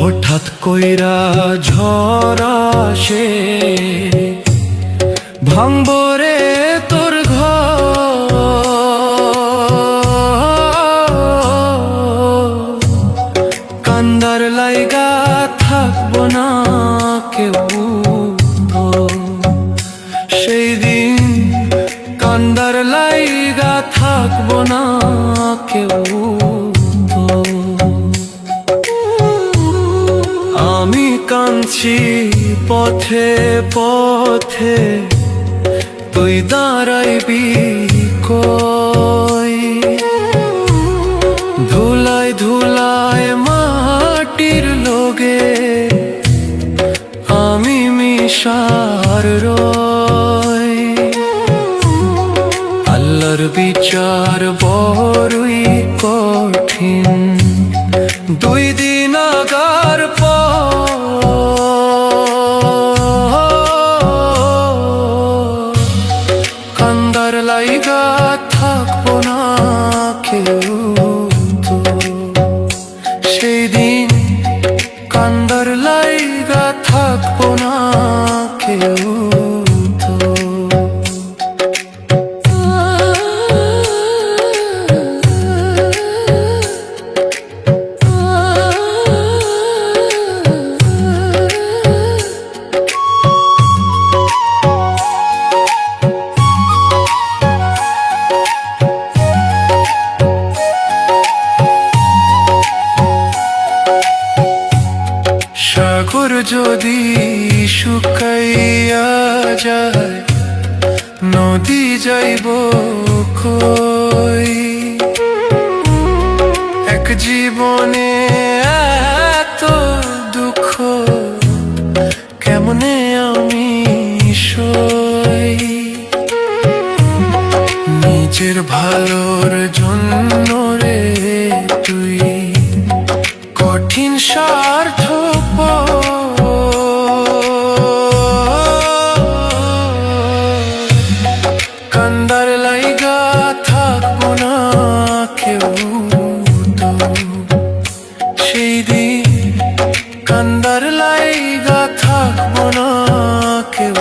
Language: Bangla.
হঠাৎ কইরা ঝড় আসে ভাঙবরে তোর ঘর কান্দার লাইগা থাকব না কেউ। সেই দিন কান্দার লাইগা থাকব না কেউ আমি কাঁদছি পথে পথে। তুই দাঁড়াইবি কই? ধুলায় ধুলায় মাটির লোগে আমি মিশার রই। আল্লাহর বিচার বড়ই কঠিন। দুই দিন লাইগা থাকব না কেউ তো। সেই দিন কান্দার লাইগা থাকব না কেউ সাগর যদি শুকাইয়া যায়, নদী যাইব কই? এক জীবনে এত দুঃখ, কেমনে আমি সই? নিজের ভালোর জন্য রে তুই কঠিন সা ঠান্ডার লাইগা থাকব না কেউ তো। সেই দিন কান্দার লাইগা থাকব না কেউ